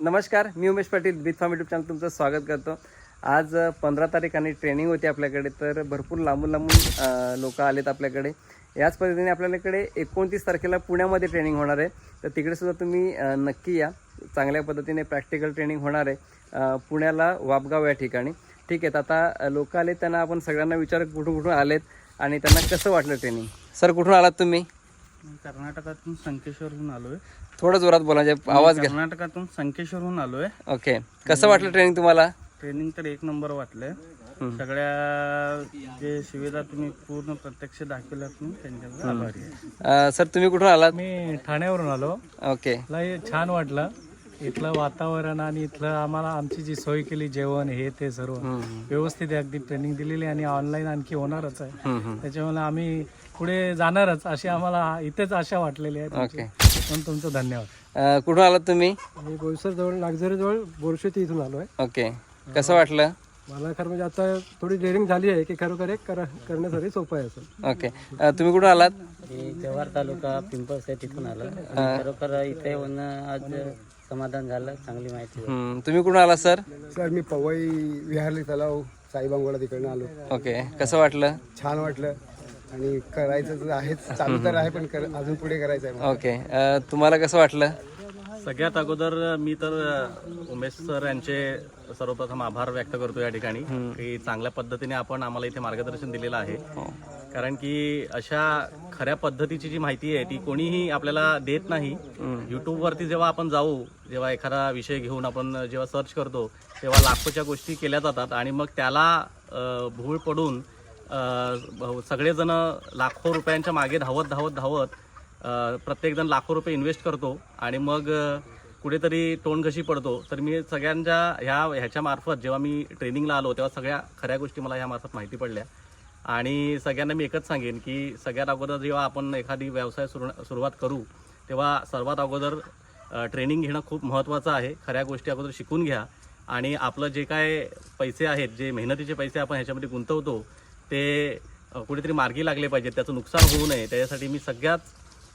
नमस्कार मी उमेश पाटील बिथ form YouTube channel तुमचं स्वागत करतो. आज पंधरा तारीख आणि ट्रेनिंग होती आपल्याकडे तर भरपूर लांबून लांबून लोक आलेत आपल्याकडे. याच पद्धतीने आपल्याकडे एकोणतीस तारखेला पुण्यामध्ये ट्रेनिंग होणार आहे. तर तिकडेसुद्धा तुम्ही नक्की या. चांगल्या पद्धतीने प्रॅक्टिकल ट्रेनिंग होणार आहे पुण्याला वापगाव या ठिकाणी. ठीक आहे तर आता लोक आले त्यांना आपण सगळ्यांना विचार कुठून कुठून आलेत आणि त्यांना कसं वाटलं ट्रेनिंग सर कुठून आलात तुम्ही? कर्नाटकातून संकेश्वरहून आलोय. थोडं जोरात बोला म्हणजे आवाज घ्या. कर्नाटकातून संकेश्वरहून आलोय. ओके. कसं वाटलं ट्रेनिंग तुम्हाला? ट्रेनिंग तर एक नंबर वाटलंय. सगळ्या जे सुविधा तुम्ही पूर्ण प्रत्यक्ष आभारी आहे. अ, सर तुम्ही कुठून आलात? मी ठाण्यावरून आलो. ओके. मला हे छान वाटलं. इथलं वातावरण आणि इथलं आम्हाला आमची जी सोय केली जेवण हे ते सर्व व्यवस्थित आहे. अगदी ट्रेनिंग दिलेली आणि ऑनलाईन आणखी होणारच आहे. त्याच्यामुळे आम्ही पुढे जाणारच अशी आम्हाला इथेच आशा वाटलेली आहे म्हणून तुमचं धन्यवाद. कुठून आलात तुम्ही? मी बोईसर जवळ नागझरी जवळ बोरशेती इथून आलो आहे ओके कसं वाटलं? मला खरं म्हणजे आता थोडी डेअरिंग झाली आहे की खरोखर एक कर करण्यासाठी सोपं आहे असं. ओके तुम्ही कुठून आलात? मी जव्हार तालुका पिंपळस आहे तिथून आलो खरोखर इथे आज समाधान झालं चांगली माहिती झाली. हम्म, तुम्ही कुठून आलात सर? सर मी पवई विहारली तलाव साईबांगोला तिकडनं आलो. ओके कसं वाटलं? छान वाटलं. आणि करायचं तर आहेच चालू तर आहे पण कर- अजून पुढे करायचं आहे मला. ओके अ, तुम्हाला कसं वाटलं? सगळ्यात अगोदर मी तर अ, उमेश सर यांचे सर्वप्रथम आभार व्यक्त करतो या ठिकाणी की चांगल्या पद्धतीने आपण आम्हाला इथे मार्गदर्शन दिलेलं आहे. कारण की अशा खऱ्या पद्धतीची जी माहिती आहे ती कोणीही आपल्याला देत नाही. युट्यूब वरती जेव्हा आपण जाऊ जेव्हा एखादा विषय घेऊन आपण जेव्हा सर्च करतो तेव्हा लाखोच्या गोष्टी केल्या जातात आणि मग त्याला भूळ पडून सगळेजण लाखो रुपयांच्या मागे धावत धावत धावत प्रत्येकजण लाखो रुपये इन्व्हेस्ट करतो आणि मग कुठेतरी तोंड कशी पडतो. तर मी सगळ्यांच्या ह्या ह्याच्या मार्फत जेव्हा मी ट्रेनिंगला आलो तेव्हा सगळ्या खऱ्या गोष्टी मला ह्या मार्फत माहिती पडल्या. आणि सगळ्यांना मी एकच सांगेन की सगळ्यात अगोदर जेव्हा आपण एखादी व्यवसाय सुरू सुरुवात करू तेव्हा सर्वात अगोदर ट्रेनिंग घेणं खूप महत्त्वाचं आहे. खऱ्या गोष्टी अगोदर शिकून घ्या. आणि आपलं जे काय पैसे आहेत जे मेहनतीचे पैसे आपण ह्याच्यामध्ये गुंतवतो ते कुठेतरी मार्गी लागले पाहिजेत. त्याचं नुकसान होऊ नये. त्याच्यासाठी मी सगळ्याच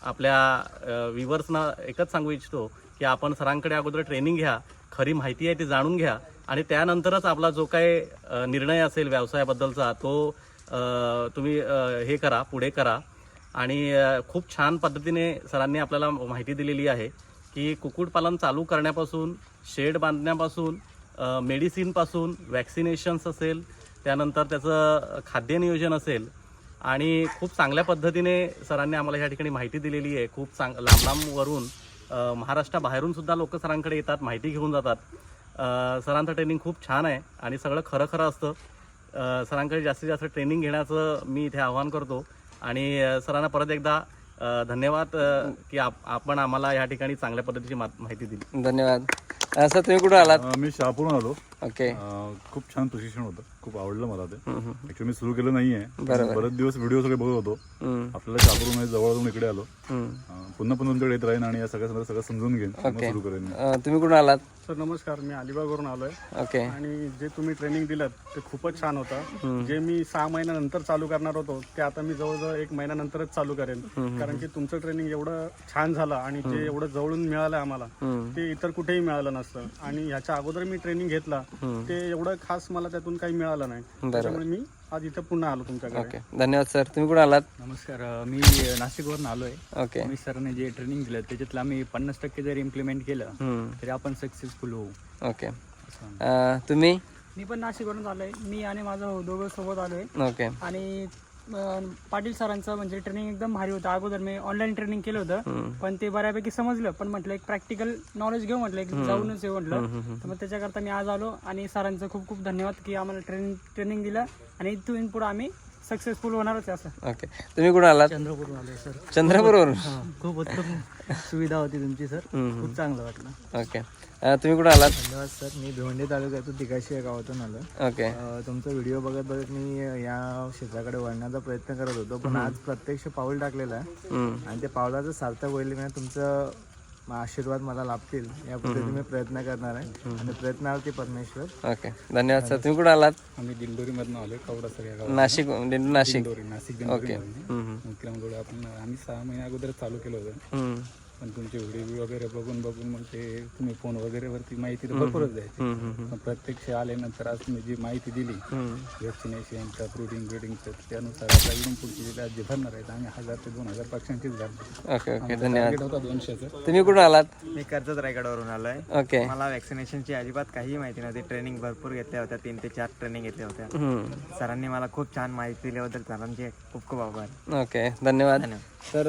आपल्या व्ह्युअर्सना एकच सांगू इच्छितो की आपण सरांकडे अगोदर ट्रेनिंग घ्या. खरी माहिती आहे ती जाणून घ्या. आणि त्यानंतरच आपला जो काय निर्णय असेल व्यवसायाबद्दलचा तो तुम्ही हे करा पुढे करा. आणि खूप छान पद्धतीने सरांनी आपल्याला माहिती दिलेली आहे की कुक्कुटपालन चालू करण्यापासून शेड बांधण्यापासून मेडिसिनपासून वॅक्सिनेशन्स असेल त्यानंतर त्याचं खाद्य नियोजन असेल. आणि खूप चांगल्या पद्धतीने सरांनी आम्हाला ह्या ठिकाणी माहिती दिलेली आहे. खूप चांग लांब लांबवरून अ, महाराष्ट्राबाहेरून सुद्धा लोक सरांकडे येतात माहिती घेऊन जातात. सरांचं ट्रेनिंग खूप छान आहे आणि सगळं खरं खरं असतं. सरांकडे जास्तीत जास्त ट्रेनिंग घेण्याचं मी इथे आवाहन करतो. आणि सरांना परत एकदा धन्यवाद की आपण आम्हाला या ठिकाणी चांगल्या पद्धतीची माहिती दिली. धन्यवाद. अ, सर तुम्ही कुठून आलात? अं, मी शहापूरून आलो. ओके. अं, खूप छान प्रशिक्षण होतं. खूप आवडलं मला ते. ऍक्च्युली मी सुरू केलं नाहीये. बरोबर. बरेच दिवस व्हिडिओ सगळे बघत होतो. हम्म, आपल्याला शहापूरून म्हणजे जवळजून इकडे आलो. हम्म. अं, पुन्हा पुन्हा तुमच्याकडे येत राहीन आणि या सगळ्या सगळं सगळं समजून घेईन. मग सुरू करेन मी. अ, तुम्ही कुठून आलात? सर नमस्कार. मी अलिबागवरून आलोय. ओके. आणि जे तुम्ही ट्रेनिंग दिलं ते खूपच छान होतं. जे मी सहा महिन्यानंतर चालू करणार होतो ते आता मी जवळजवळ एक महिन्यानंतरच चालू करेन. कारण की तुमचं ट्रेनिंग एवढं छान झालं आणि जे एवढं जवळून मिळालं आम्हाला. हम्म. ते इतर कुठेही मिळालं नसतं आणि ह्याच्या अगोदर मी ट्रेनिंग घेतला ते एवढं खास मला त्यातून काही मिळालं नाही. त्याच्यामुळे मी आज इथं पुन्हा आलो तुमच्याकडे. ओके. धन्यवाद सर. तुम्ही कुठून आलात? नमस्कार. मी नाशिकवरून आलो आहे ओके. मी सरांनी जे ट्रेनिंग दिलं त्याच्यातलं आम्ही पन्नास टक्के जर इम्प्लिमेंट केलं तरी आपण सक्सेसफुल होऊ. ओके. तुम्ही? मी पण नाशिकवरून आलोय. मी आणि माझा दोघं सोबत आलोय. ओके. आणि पाटील सरांचं म्हणजे ट्रेनिंग एकदम भारी होतं. अगोदर मी ऑनलाईन ट्रेनिंग केलं होतं. पण ते बऱ्यापैकी समजलं. पण म्हटलं एक प्रॅक्टिकल नॉलेज घेऊ म्हटलं एक जाऊनच येऊ म्हटलं. तर मग त्याच्याकरता मी आज आलो आणि सरांचं खूप खूप धन्यवाद की आम्हाला ट्रेनिंग ट्रेनिंग दिलं. आणि इथून पुढे आम्ही सक्सेसफुल होणारच आहे असं. ओके तुम्ही कुठून आलात? चंद्रपूरून आलोय सर. चंद्रपूरवरून खूप उत्तम सुविधा होती तुमची सर. हम्म, खूप चांगलं वाटलं. ओके अ, तुम्ही कुठून आलात? धन्यवाद सर. मी भिवंडी तालुक्यातून तिकाशी या गावातून आलो ओके तुमचा व्हिडिओ बघत बघत मी या क्षेत्राकडे वळण्याचा प्रयत्न करत होतो पण आज प्रत्यक्ष पाऊल टाकलेलं आहे. हम्म, आणि ते पावलाचं सार्थक होईल म्हणजे तुमचं म- आशीर्वाद मला लाभतील या पद्धतीने मी प्रयत्न करणार आहे. आणि प्रयत्नार्थी परमेश्वर. ओके. धन्यवाद सर. तुम्ही कुठून आलात? आम्ही दिंडोरीमधनं आलोय कवडा सर या नाशिक दिंडू नाशिक. नाशिक ओके. हम्म, हम्म. मुक्लामगड आपण आम्ही सहा महिन्या अगोदर चालू केलं होतं. हम्म, पण तुमचे व्हिडिओ वगैरे बघून बघून मग ते तुम्ही फोन वगैरे वरती माहिती तर भरपूरच द्यायची. पण प्रत्यक्ष आल्यानंतर आज तुम्ही जी माहिती दिली व्हॅक्सिनेशनचं ब्रुडिंग ब्रिडिंगचं त्यानुसार आता इकडून पुढची जी जे भरणार आहेत आम्ही हजार ते दोन हजार पक्षांचीच भरणार ओके ओके धन्यवाद. टार्गेट होता दोनशेचं. तुम्ही कुठून आलात? मी कर्जत रायगडवरून आलोय. ओके. मला वॅक्सिनेशनची अजिबात काहीही माहिती नव्हती. ट्रेनिंग भरपूर घेतल्या होत्या तीन ते चार ट्रेनिंग घेतल्या होत्या. हम्म. सरांनी मला खूप छान माहिती दिल्याबद्दल सरांचे खूप खूप आभार. ओके धन्यवाद. तर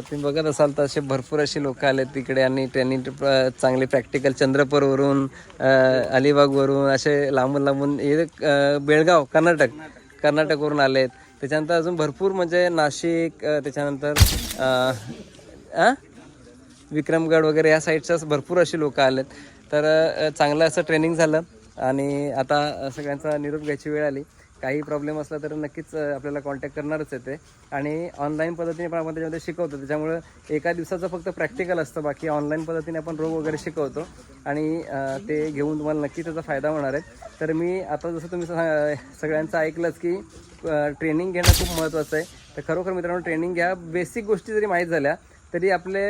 तुम्ही बघत असाल तर असे भरपूर असे लोक आले तिकडे आणि त्यांनी चांगले प्रॅक्टिकल चंद्रपूरवरून अलिबागवरून असे लांबून लांबून हे बेळगाव कर्नाटक कर्नाटकवरून आलेत त्याच्यानंतर अजून भरपूर म्हणजे नाशिक त्याच्यानंतर आ? विक्रमगड वगैरे या साईडच्याच भरपूर असे लोक आलेत तर चांगलं असं ट्रेनिंग झालं आणि आता सगळ्यांचा निरोप घ्यायची वेळ आली काही प्रॉब्लेम असला तर नक्कीच आपल्याला कॉन्टॅक्ट करणारच येते आणि ऑनलाईन पद्धतीने पण आपण त्याच्यामध्ये शिकवतो. त्याच्यामुळं एका दिवसाचं फक्त प्रॅक्टिकल असतं. बाकी ऑनलाईन पद्धतीने आपण रोग वगैरे शिकवतो. आणि ते घेऊन तुम्हाला नक्की त्याचा फायदा होणार आहे. तर मी आता जसं तुम्ही सगळ्यांचं ऐकलंच की ट्रेनिंग घेणं खूप महत्त्वाचं आहे. तर खरोखर मित्रांनो ट्रेनिंग घ्या. बेसिक गोष्टी जरी माहीत झाल्या तरी आपले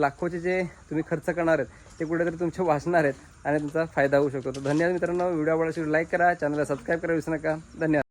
लाखोचे जे तुम्ही खर्च करणार आहेत ते कुठेतरी तुमचे वाचणार आहेत आणि तुमचा फायदा होऊ शकतो. तर धन्यवाद मित्रांनो. व्हिडिओ आवडला लाईक करा चॅनलला सबस्क्राईब करा विसरू नका. धन्यवाद.